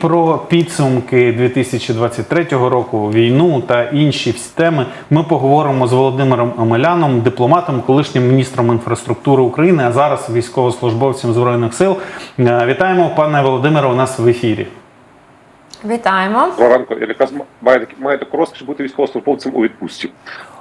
Про підсумки 2023 року, війну та інші всі теми ми поговоримо з Володимиром Омеляном, дипломатом, колишнім міністром інфраструктури України, а зараз військовослужбовцем збройних сил. Е, Вітаємо, пане Володимире, у нас в ефірі. Вітаємо. Воронко, якраз має, має таку розкіш бути військовослужбовцем у відпустці.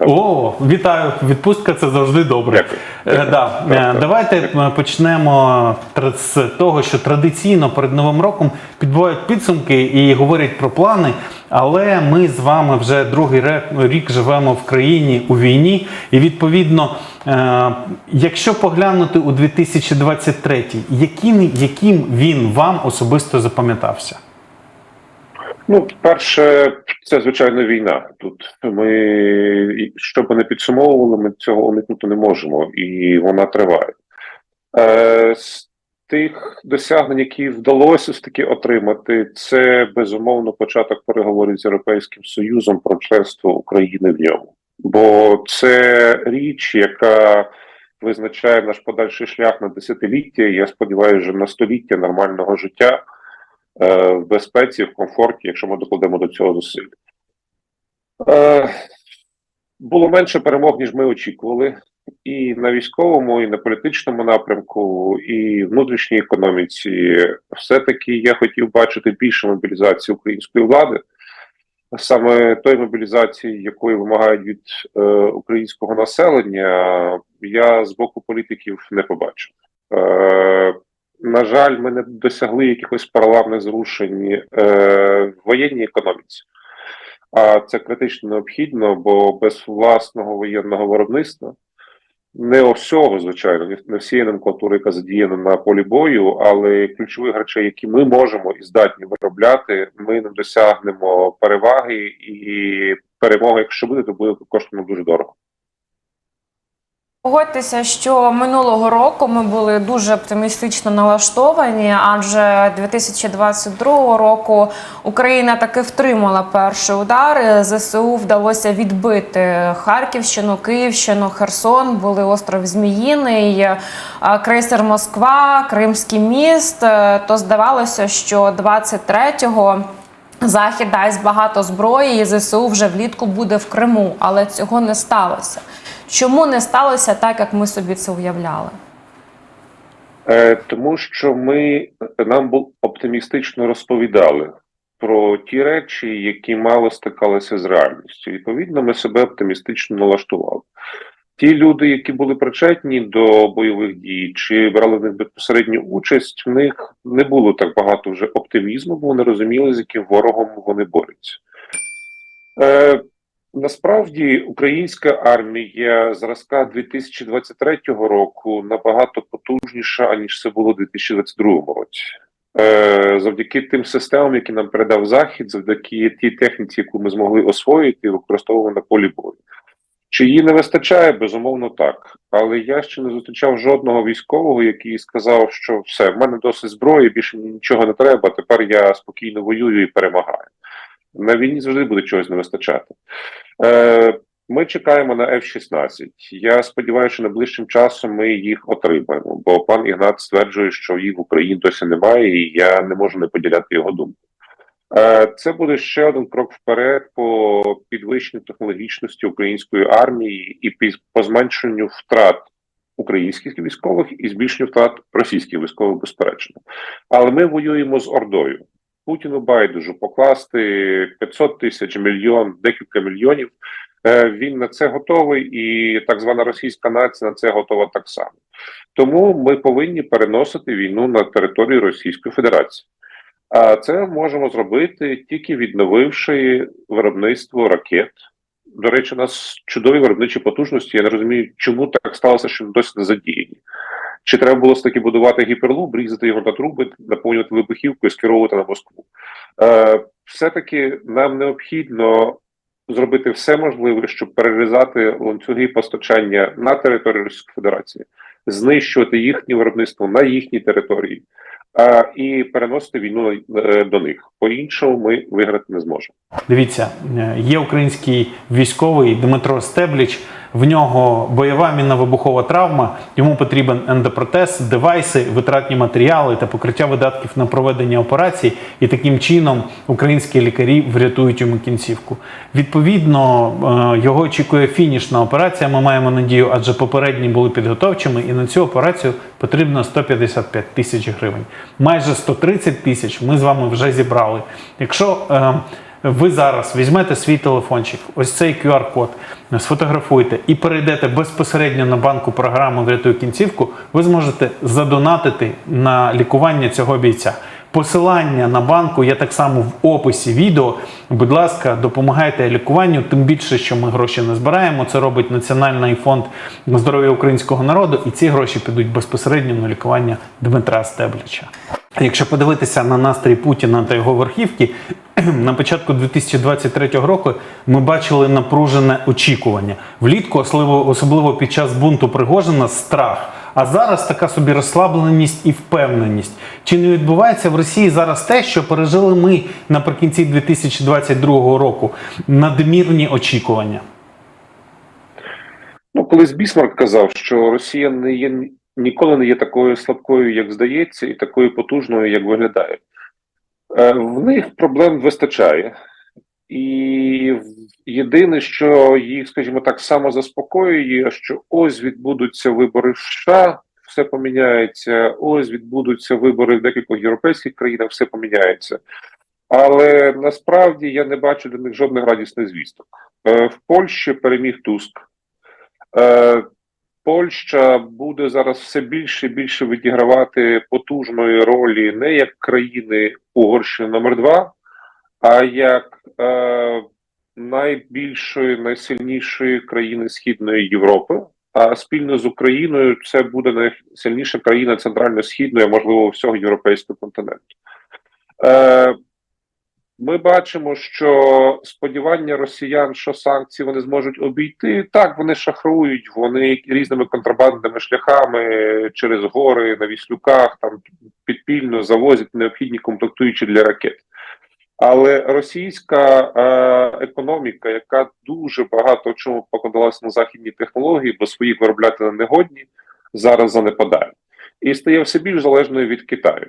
О, вітаю! Відпустка це завжди добре. Дякую. Е, да. Е, Давайте е, почнемо з того, що традиційно перед новим роком підбувають підсумки і говорять про плани. Але ми з вами вже другий рік живемо в країні у війні, і відповідно, е, якщо поглянути у 2023, яким, яким він вам особисто запам'ятався? Ну, перше, це звичайно війна. Тут ми, що би не підсумовували, ми цього уникнути не можемо, і вона триває. Е, з тих досягнень, які вдалося таки отримати, це безумовно початок переговорів з Європейським Союзом про членство України в ньому. Бо це річ, яка визначає наш подальший шлях на десятиліття. Я сподіваюся, на століття нормального життя в безпеці, в комфорті, якщо ми докладемо до цього зусиль. Е, було менше перемог, ніж ми очікували, і на військовому, і на політичному напрямку, і внутрішній економіці. Все-таки я хотів бачити більше мобілізації української влади, саме той мобілізації, якої вимагають від е, українського населення, я з боку політиків не побачив. Е, на жаль, ми не досягли якихось параларних зрушень е, в воєнній економіці. А це критично необхідно, бо без власного воєнного виробництва не всього, звичайно, не всієї номенклатури, яка задіяна на полі бою, але ключових речей, які ми можемо і здатні виробляти, ми не досягнемо переваги і перемоги, якщо буде, то буде коштувати дуже дорого. Погодьтеся, що минулого року ми були дуже оптимістично налаштовані, адже 2022 року Україна таки втримала перший удар. ЗСУ вдалося відбити Харківщину, Київщину, Херсон, були остров Зміїний, е, крейсер Москва, Кримський міст. Е, То здавалося, що 23-го Захід дасть багато зброї, і ЗСУ вже влітку буде в Криму, але цього не сталося. Чому не сталося так, як ми собі це уявляли? Е, тому що ми нам бу- оптимістично розповідали про ті речі, які мало стикалися з реальністю. Відповідно, ми себе оптимістично налаштували. Ті люди, які були причетні до бойових дій чи брали в них безпосередню участь, в них не було так багато вже оптимізму, бо вони розуміли, з яким ворогом вони борються. Е, Насправді українська армія зразка 2023 року набагато потужніша, аніж це було у 2022 році. Е, завдяки тим системам, які нам передав Захід, завдяки тій техніці, яку ми змогли освоїти і використовувати на полі бою. Чи її не вистачає? Безумовно, так. Але я ще не зустрічав жодного військового, який сказав, що все, в мене досить зброї, більше нічого не треба. Тепер я спокійно воюю і перемагаю. На війні завжди буде чогось не вистачати. Е, ми чекаємо на F-16. Я сподіваюся, що найближчим часом ми їх отримаємо, бо пан Ігнат стверджує, що їх в Україні досі немає, і я не можу не поділяти його думку. Е, Це буде ще один крок вперед по підвищенню технологічності української армії і по зменшенню втрат українських військових і збільшенню втрат російських військових, безперечно. Але ми воюємо з Ордою. Путіну байдужу покласти 500 тисяч мільйон, декілька мільйонів. Е, Він на це готовий, і так звана російська нація на це готова так само. Тому ми повинні переносити війну на територію Російської Федерації. А це можемо зробити тільки відновивши виробництво ракет. До речі, у нас чудові виробничі потужності. Я не розумію, чому так сталося, що досі не задіяні. Чи треба було таки будувати гіперлуб, різати його на труби, наповнювати вибухівку і скеровувати на Москву? Е, все-таки нам необхідно зробити все можливе, щоб перерізати ланцюги постачання на території Російської Федерації, знищувати їхнє виробництво на їхній території е, і переносити війну е, до них. По-іншому ми виграти не зможемо. Дивіться, е, є український військовий Дмитро Стебліч. В нього бойова мінно-вибухова травма. Йому потрібен ендопротез, девайси, витратні матеріали та покриття видатків на проведення операцій. І таким чином українські лікарі врятують йому кінцівку. Відповідно, е, його очікує фінішна операція. Ми маємо надію, адже попередні були підготовчими, і на цю операцію потрібно 155 тисяч гривень. Майже 130 тисяч ми з вами вже зібрали. Якщо е, ви зараз візьмете свій телефончик, ось цей QR-код, сфотографуєте і перейдете безпосередньо на банку програму Врятуй кінцівку, ви зможете задонатити на лікування цього бійця. Посилання на банку є так само в описі відео. Будь ласка, допомагайте лікуванню, тим більше, що ми гроші не збираємо. Це робить Національний фонд здоров'я українського народу, і ці гроші підуть безпосередньо на лікування Дмитра Стебліча. Якщо подивитися на настрій Путіна та його верхівки, на початку 2023 року ми бачили напружене очікування. Влітку, особливо, під час бунту Пригожина, страх. А зараз така собі розслабленість і впевненість. Чи не відбувається в Росії зараз те, що пережили ми наприкінці 2022 року? Надмірні очікування. Ну, колись Бісмарк казав, що Росія не є ніколи не є такою слабкою, як здається, і такою потужною, як виглядає. Е, В них проблем вистачає, і єдине, що їх, скажімо так, самозаспокоює, що ось відбудуться вибори в США, все поміняється. Ось відбудуться вибори в декількох європейських країнах, все поміняється. Але насправді я не бачу для них жодних радісних звісток. Е, В Польщі переміг Туск. Польща буде зараз все більше і більше відігравати потужної ролі не як країни Угорщини номер 2 а як е, найбільшої, найсильнішої країни Східної Європи. А спільно з Україною це буде найсильніша країна центрально-східної, можливо, всього європейського континенту. Е, ми бачимо, що сподівання росіян, що санкції вони зможуть обійти. Так, вони шахрують, вони різними контрабандними шляхами через гори на віслюках, там підпільно завозять необхідні комплектуючі для ракет. Але російська е, економіка, яка дуже багато чому покладалася на західні технології, бо своїх виробляти не годні, зараз занепадає і стає все більш залежною від Китаю.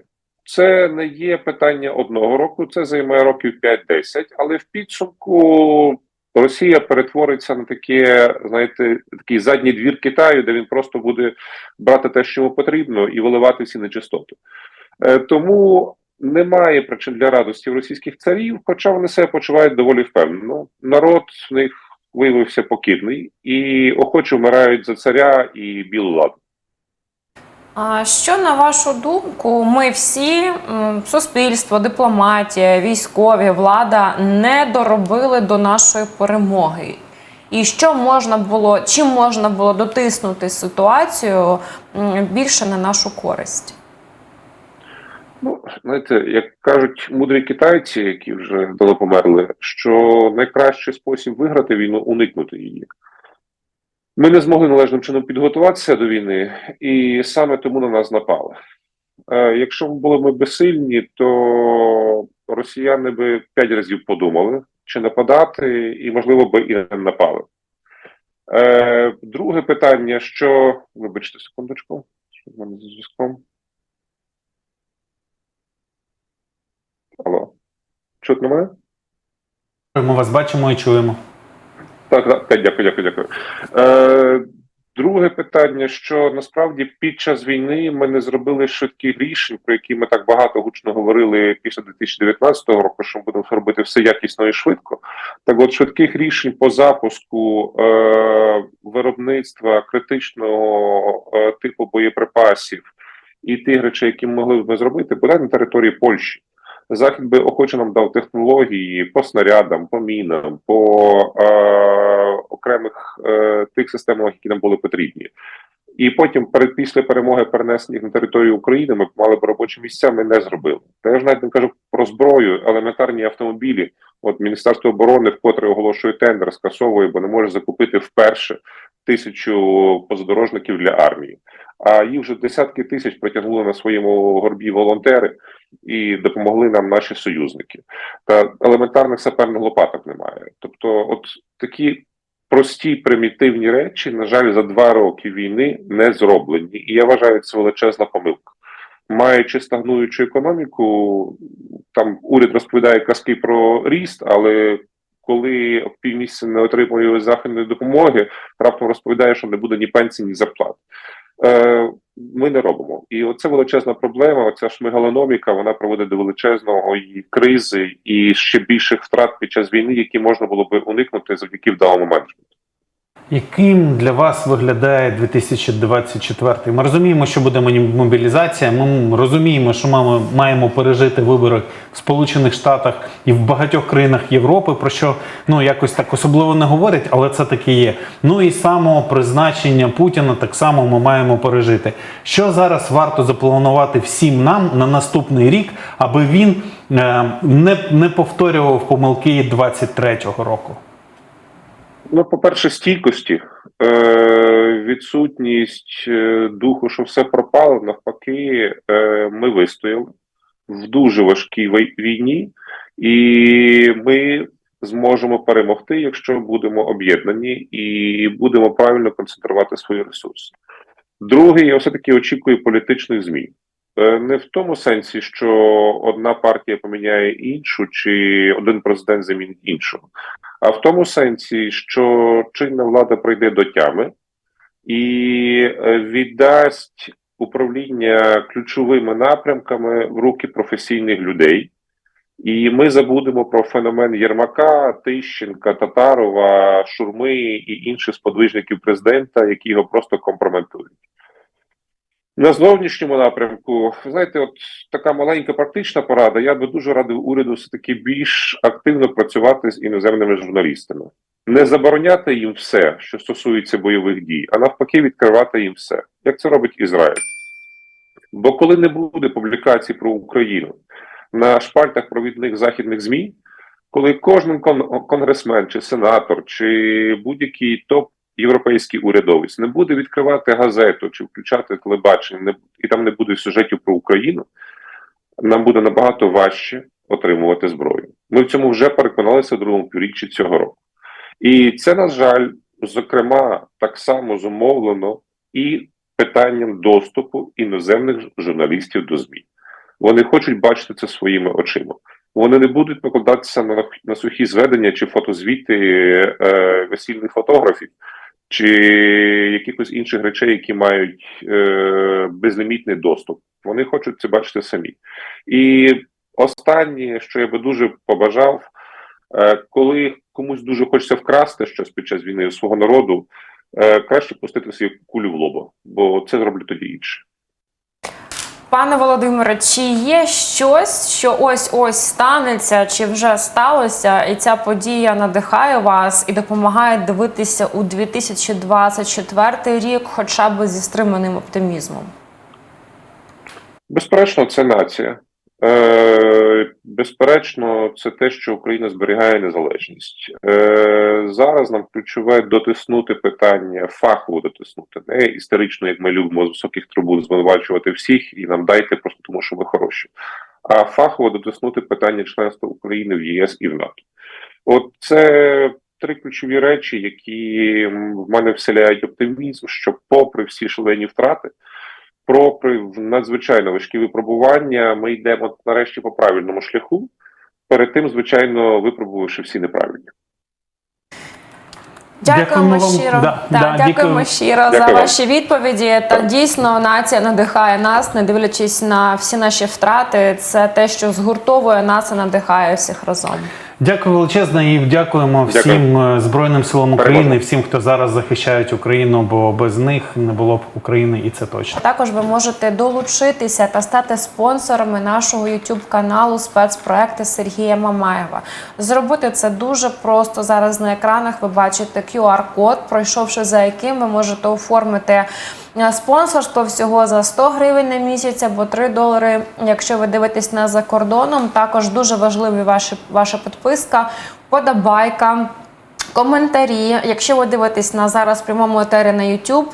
Це не є питання одного року, це займає років 5-10, але в підсумку Росія перетвориться на таке, знаєте, такий задній двір Китаю, де він просто буде брати те, що йому потрібно, і виливати всі нечистоти. Е, Тому немає причин для радості в російських царів, хоча вони себе почувають доволі впевнено. Народ в них виявився покірний і охоче вмирають за царя і білу ладу. А що на вашу думку, ми всі суспільство, дипломатія, військові, влада не доробили до нашої перемоги? І що можна було, чим можна було дотиснути ситуацію більше на нашу користь? Ну, знаєте, як кажуть мудрі китайці, які вже давно померли, що найкращий спосіб виграти війну уникнути її. Ми не змогли належним чином підготуватися до війни, і саме тому на нас напали. Е, якщо б були ми безсильні, то росіяни би п'ять разів подумали, чи нападати, і, можливо, би і не напали. Е, друге питання: що. Вибачте, секундочку, що в мене зі зв'язком. Алло. Чутно мене? Ми вас бачимо і чуємо. Так, так, так, дякую, дякую, дякую. Е, друге питання: що насправді під час війни ми не зробили швидких рішень, про які ми так багато гучно говорили після 2019 року, що ми будемо робити все якісно і швидко. Так, от швидких рішень по запуску е, виробництва критичного е, типу боєприпасів і тих речей, які ми могли б ми зробити, буде на території Польщі. Захід би охоче нам дав технології по снарядам, по мінам, по е, окремих е, тих системах, які нам були потрібні. І потім, перед після перемоги, перенесення їх на територію України, ми мали б робочі місця. Ми не зробили. Та я ж навіть не кажу про зброю, елементарні автомобілі. От Міністерство оборони вкотре оголошує тендер, скасовує, бо не може закупити вперше тисячу позадорожників для армії. а їх вже десятки тисяч притягнули на своєму горбі волонтери і допомогли нам наші союзники. Та елементарних саперних лопаток немає. Тобто, от такі прості примітивні речі, на жаль, за два роки війни не зроблені. І я вважаю, це величезна помилка. Маючи стагнуючу економіку, там уряд розповідає казки про ріст, але коли півмісяця не отримує західної допомоги, раптом розповідає, що не буде ні пенсій, ні зарплат. Е, ми не робимо. І оце величезна проблема. Оця шмигалономіка, вона приводить до величезної кризи і ще більших втрат під час війни, які можна було би уникнути завдяки вдалому менеджменту. Яким для вас виглядає 2024? Ми розуміємо, що буде мобілізація. Ми розуміємо, що ми маємо пережити вибори в Сполучених Штатах і в багатьох країнах Європи, про що ну якось так особливо не говорять, але це таки є. Ну і само призначення Путіна так само ми маємо пережити. Що зараз варто запланувати всім нам на наступний рік, аби він е, не, не повторював помилки 23-го року? Ну, по-перше, стійкості, е, відсутність е, духу, що все пропало. Навпаки, е, ми вистояли в дуже важкій війні, і ми зможемо перемогти, якщо будемо об'єднані і будемо правильно концентрувати свої ресурси. Друге, я все-таки очікую політичних змін. Е, Не в тому сенсі, що одна партія поміняє іншу, чи один президент замінить іншого а в тому сенсі, що чинна влада прийде до тями і е, віддасть управління ключовими напрямками в руки професійних людей. І ми забудемо про феномен Єрмака, Тищенка, Татарова, Шурми і інших сподвижників президента, які його просто компрометують. На зовнішньому напрямку, знаєте, от така маленька практична порада. Я би дуже радив уряду все-таки більш активно працювати з іноземними журналістами, не забороняти їм все, що стосується бойових дій, а навпаки, відкривати їм все, як це робить Ізраїль. Бо коли не буде публікацій про Україну на шпальтах провідних західних ЗМІ, коли кожен кон- конгресмен чи сенатор, чи будь-який топ європейський урядовець не буде відкривати газету чи включати телебачення, не, і там не буде сюжетів про Україну, нам буде набагато важче отримувати зброю. Ми в цьому вже переконалися в другому півріччі цього року. І це, на жаль, зокрема, так само зумовлено і питанням доступу іноземних журналістів до ЗМІ. Вони хочуть бачити це своїми очима. Вони не будуть покладатися на, на сухі зведення чи фотозвіти е, весільних фотографів, чи якихось інших речей, які мають е, безлімітний доступ. Вони хочуть це бачити самі. І останнє, що я би дуже побажав, е, коли комусь дуже хочеться вкрасти щось під час війни свого народу, е, краще пустити свою кулю в лоба, бо це зроблять тоді інше. Пане Володимире, чи є щось, що ось ось станеться, чи вже сталося, і ця подія надихає вас і допомагає дивитися у 2024 рік, хоча б зі стриманим оптимізмом? Безперечно, це нація. Е, безперечно, це те, що Україна зберігає незалежність. Е, зараз нам ключове дотиснути питання, фахово дотиснути, не історично, як ми любимо з високих трибун звинувачувати всіх і нам дайте просто тому, що ми хороші, а фахово дотиснути питання членства України в ЄС і в НАТО. От це три ключові речі, які в мене вселяють оптимізм, що, попри всі шалені втрати, попри надзвичайно важкі випробування, ми йдемо нарешті по правильному шляху. Перед тим, звичайно, випробувавши всі неправильні. Дякуємо, Дякуємо щиро. Да, Так, да, дякуємо щиро Дякую за ваші відповіді. Та дійсно нація надихає нас, не дивлячись на всі наші втрати. Це те, що згуртовує нас і надихає всіх разом. Дякую величезно і дякуємо всім е, Збройним силам України, Переможемо. всім, хто зараз захищають Україну, бо без них не було б України, і це точно. Також ви можете долучитися та стати спонсорами нашого youtube каналу спецпроекти Сергія Мамаєва. Зробити це дуже просто. Зараз на екранах ви бачите QR-код, пройшовши за яким ви можете оформити спонсорство всього за 100 гривень на місяць або 3 долари. Якщо ви дивитесь нас за кордоном, також дуже важливі ваші ваша підписка, подобайка. Коментарі, якщо ви дивитесь на зараз прямому етері на YouTube,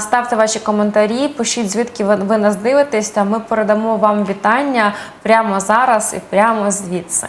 ставте ваші коментарі, пишіть звідки ви, ви нас дивитесь, та ми передамо вам вітання прямо зараз і прямо звідси.